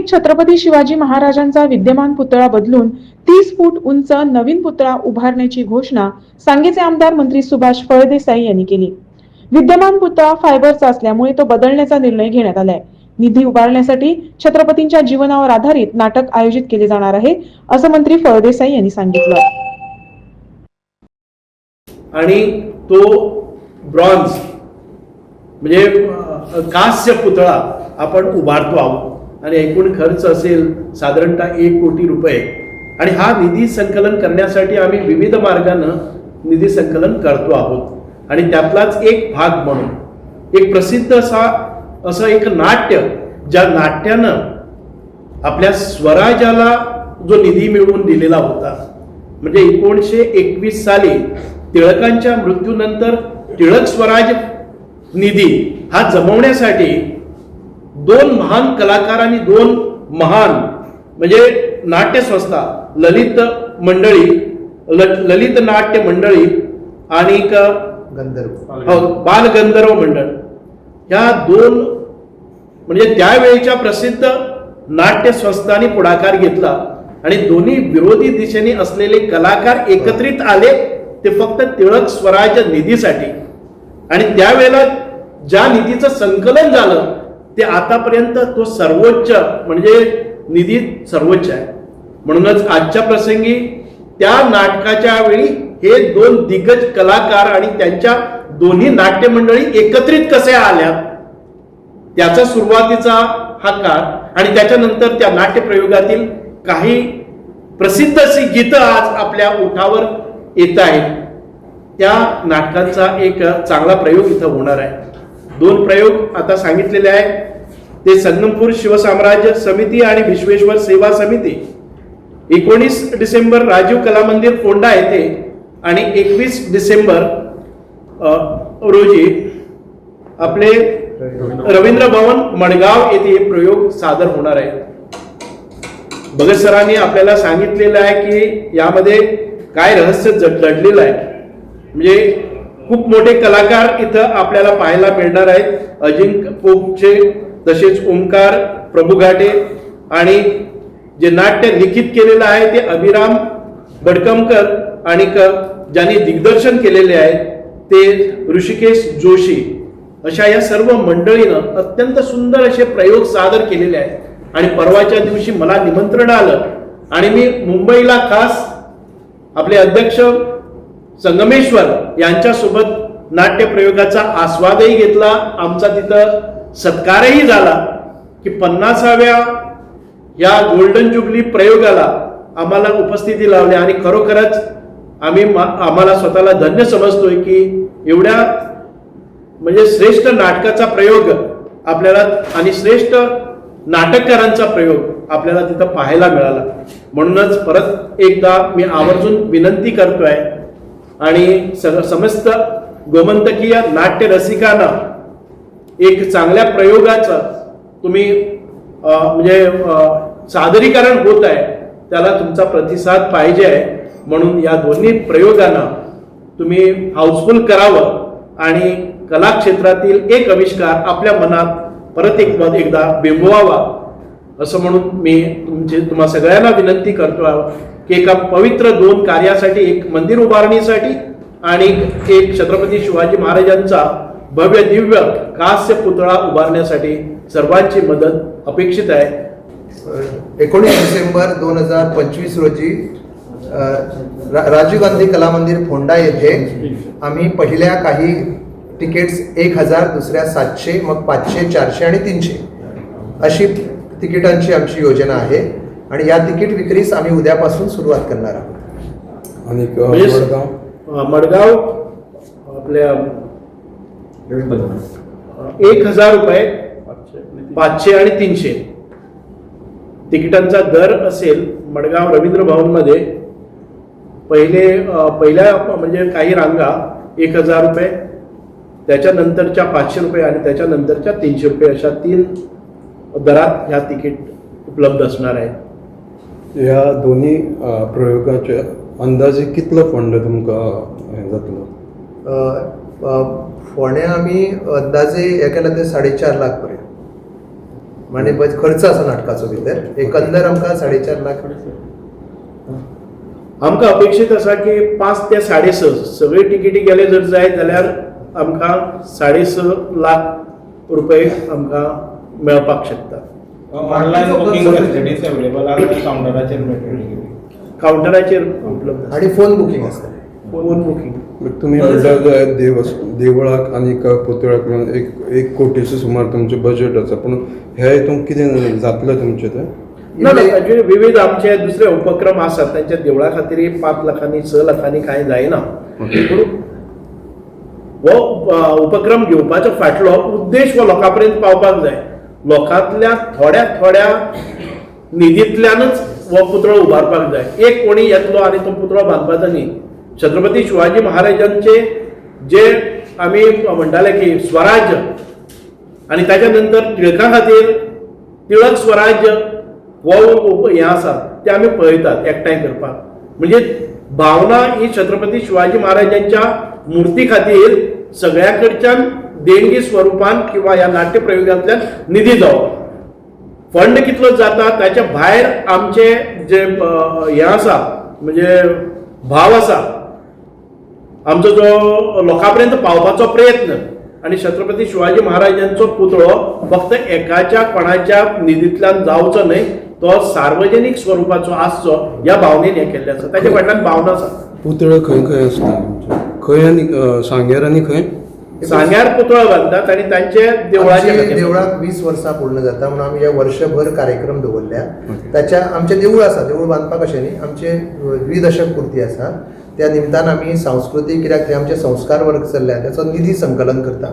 सांगलीत छत्रपती शिवाजी महाराजांचा विद्यमान पुतळा बदलून तीस फूट उंच नवीन पुतळा उभारण्याची घोषणा सांगेचे आमदार मंत्री सुभाष फळदेसाई यांनी केली. विद्यमान पुतळा फायबरचा असल्यामुळे तो बदलण्याचा निर्णय घेण्यात आलाय. निधी उभारण्यासाठी छत्रपतींच्या जीवनावर आधारित नाटक आयोजित केले जाणार आहे असं मंत्री फळदेसाई यांनी सांगितलं. आणि तो ब्रॉन्झ म्हणजे कांस्य पुतळा आपण उभारतो आहोत. आणि एकूण खर्च असेल साधारणतः एक कोटी रुपये. आणि हा निधी संकलन करण्यासाठी आम्ही विविध मार्गानं निधी संकलन करतो आहोत. आणि त्यातलाच एक भाग म्हणून एक प्रसिद्ध असा असं एक नाट्य ज्या नाट्यानं आपल्या स्वराज्याला जो निधी मिळवून दिलेला होता. म्हणजे एकोणीसशे एकवीस साली टिळकांच्या मृत्यूनंतर टिळक स्वराज निधी हा जमवण्यासाठी दोन महान कलाकार आणि दोन महान म्हणजे नाट्य संस्था ललित मंडळी ल- ललित नाट्य मंडळी आणि गंधर्व. हो, बालगंधर्व मंडळ. ह्या दोन म्हणजे त्यावेळेच्या प्रसिद्ध नाट्य संस्थांनी पुढाकार घेतला आणि दोन्ही विरोधी दिशेने असलेले कलाकार एकत्रित आले ते फक्त टिळक स्वराज निधीसाठी. आणि त्यावेळेला ज्या निधीचं संकलन झालं ते आतापर्यंत तो सर्वोच्च म्हणजे निधी सर्वोच्च आहे. म्हणूनच आजच्या प्रसंगी त्या नाटकाच्या वेळी हे दोन दिग्गज कलाकार आणि त्यांच्या दोन्ही नाट्य मंडळी एकत्रित कसे आल्या त्याचा सुरुवातीचा हा काळ आणि त्याच्यानंतर त्या नाट्य प्रयोगातील काही प्रसिद्ध अशी गीतं आज आपल्या ओठावर येत आहेत. त्या नाटकांचा एक चांगला प्रयोग इथं होणार आहे. दोन प्रयोग आता सांगितलेले आहेत. ते संगमपूर शिवसाम्राज्य समिती आणि विश्वेश्वर सेवा समिती. एकोणीस डिसेंबर राजीव कला मंदिर फोंडा येथे आणि एकवीस डिसेंबर रोजी आपले रवींद्र भवन मडगाव येथे प्रयोग सादर होणार आहे. भगत सरांनी आपल्याला सांगितलेलं आहे की यामध्ये काय रहस्य जड- दडलेलं आहे. म्हणजे खूप मोठे कलाकार इथं आपल्याला पाहायला मिळणार आहेत. अजिंक्य पोपचे तसेच ओंकार प्रभू घाटे आणि जे नाट्य लिखित केलेलं आहे ते अभिराम बडकमकर आणि क- ज्यांनी दिग्दर्शन केलेले आहे ते ऋषिकेश जोशी अशा या सर्व मंडळीनं अत्यंत सुंदर असे प्रयोग सादर केलेले आहेत. आणि परवाच्या दिवशी मला निमंत्रण आलं आणि मी मुंबईला खास आपले अध्यक्ष संगमेश्वर यांच्यासोबत नाट्य प्रयोगाचा आस्वादही घेतला. आमचा तिथं सत्कारही झाला की पन्नासाव्या या गोल्डन जुबली प्रयोगाला आम्हाला उपस्थिती लावली आणि खरोखरच आम्ही आम्हाला स्वतःला धन्य समजतोय की एवढ्या म्हणजे श्रेष्ठ नाटकाचा प्रयोग आपल्याला आणि श्रेष्ठ नाटककारांचा प्रयोग आपल्याला तिथं पाहायला मिळाला. म्हणूनच परत एकदा मी आवर्जून विनंती करतोय आणि स- समस्त गोमंतकीय नाट्य रसिकांना एक चांगल्या प्रयोगाचं तुम्ही म्हणजे सादरीकरण होत आहे त्याला तुमचा प्रतिसाद पाहिजे आहे. म्हणून या दोन्ही प्रयोगांना तुम्ही हाऊसफुल करावं आणि कला क्षेत्रातील एक आविष्कार आपल्या मनात परत एक एकदा बिंबवावा. असं म्हणून मी तुमचे तुम्हा सगळ्यांना विनंती करतो की एका पवित्र दोन कार्यासाठी एक मंदिर उभारणीसाठी आणि एक छत्रपती शिवाजी महाराजांचा भव्य दिव्य कास्य पुतळा उभारण्यासाठी सर्वांची मदत अपेक्षित आहे. एकोणीस डिसेंबर दोन हजार पंचवीस रोजी राजीव गांधी कला मंदिर फोंडा येथे आम्ही पहिल्या काही तिकीट्स एक हजार दुसऱ्या सातशे मग पाचशे चारशे आणि तीनशे अशी तिकिटांची आमची योजना आहे आणि या तिकीट विक्रीस आम्ही उद्यापासून सुरुवात करणार आहोत. आणि मडगाव आपल्या एक हजार रुपये पाचशे आणि तीनशे. तिकिटांचा दर असेल मडगाव रवींद्र भवनमध्ये पहिले पहिल्या म्हणजे काही रांगा एक हजार रुपये त्याच्यानंतरच्या पाचशे रुपये आणि त्याच्यानंतरच्या तीनशे रुपये अशा तीन दरात ह्या तिकीट उपलब्ध असणार आहे ह्या दोन्ही प्रयोगाचे अंदाजे कितलो फंड तुमकां हें जातलो फोण्या आम्ही अंदाजे हे केलं ते साडेचार लाख पर्यंत. म्हणजे बस खर्च आसा नाटकाचो भितर एकंदर आमकां साडेचार लाख आमकां अपेक्षीत आसा की पांच ते साडे स सगळे तिकेटी गेले जर जाय जाल्यार आमकां साडे स लाख रुपये आमकां मेळपाक शकता. ऑनलाईन बुकिंग फॅसिलिटीज अवेलेबल आसा काउंटराचेर मेळटली काउंटराचेर उपलब्ध आणि फोन बुकींग आसता फोन बुकींग तुम्ही म्हणटा देव देवळाक आनी पुतळ्याक मेळून एक एक कोटीचो सुमार तुमचें बजेट आसा पूण ह्या हितून कितें जातलें तुमचें तें? ना ना ताचे विविध आमचे दुसरे उपक्रम आसात तांच्या देवळा खातीर पांच लाखांनी स लाखांनी कांय जायना पूण हो उपक्रम घेवपाचो फाटलो उद्देश हो लोकां पर्यंत पावपाक जाय. लोकांतल्या थोड्या थोड्या निधींतल्यानच हो पुतळो उबारपाक जाय. एक कोणी येतलो आनी तो पुतळो बांदपाचो न्ही. छत्रपती शिवाजी महाराजांचे जे आमी म्हणटाले की स्वराज्य आणि ताच्या नंतर टिळका खातीर टिळक स्वराज्य हो हें आसा ते आमी पळयतात एकठांय करपाक म्हणजे भावना ही छत्रपती शिवाजी महाराजांच्या मुर्ती खातीर सगळ्या कडच्यान देणगी स्वरुपान किंवा ह्या नाट्य प्रयोगांतल्यान निधी जावप. फंड कितलो जाता ताच्या भायर आमचे जे हें आसा म्हणजे भाव आसा आमचो जो लोकां पर्यंत पावपाचो प्रयत्न आणि छत्रपती शिवाजी महाराजांचो पुतळो फक्त एकाच्या कोणाच्या निधींतल्यान जावचो न्हय तो सार्वजनीक स्वरुपाचो आसचो ह्या भावनेन हें केल्लें आसा. ताच्या फाटल्यान भावना आसा. पुतळे खंय खंय आसता? खंय आनी अ, सांगेर आनी खंय? सांग्यार पुतळो बांदतात आणि तांचे देवळाचे आमचे. देवळाक वीस वर्सां पूर्ण जाता म्हणून आमी हे वर्षभर कार्यक्रम दवरल्या. त्याच्या आमचे देवूळ आसा देवूळ बांदपाक अशें न्ही? आमचे द्विदशक पुर्ती आसा. त्या निमतान आमी सांस्कृतीक कित्याक थंय आमचे संस्कार वर्ग चल्ल्या त्याचो निधी संकलन करता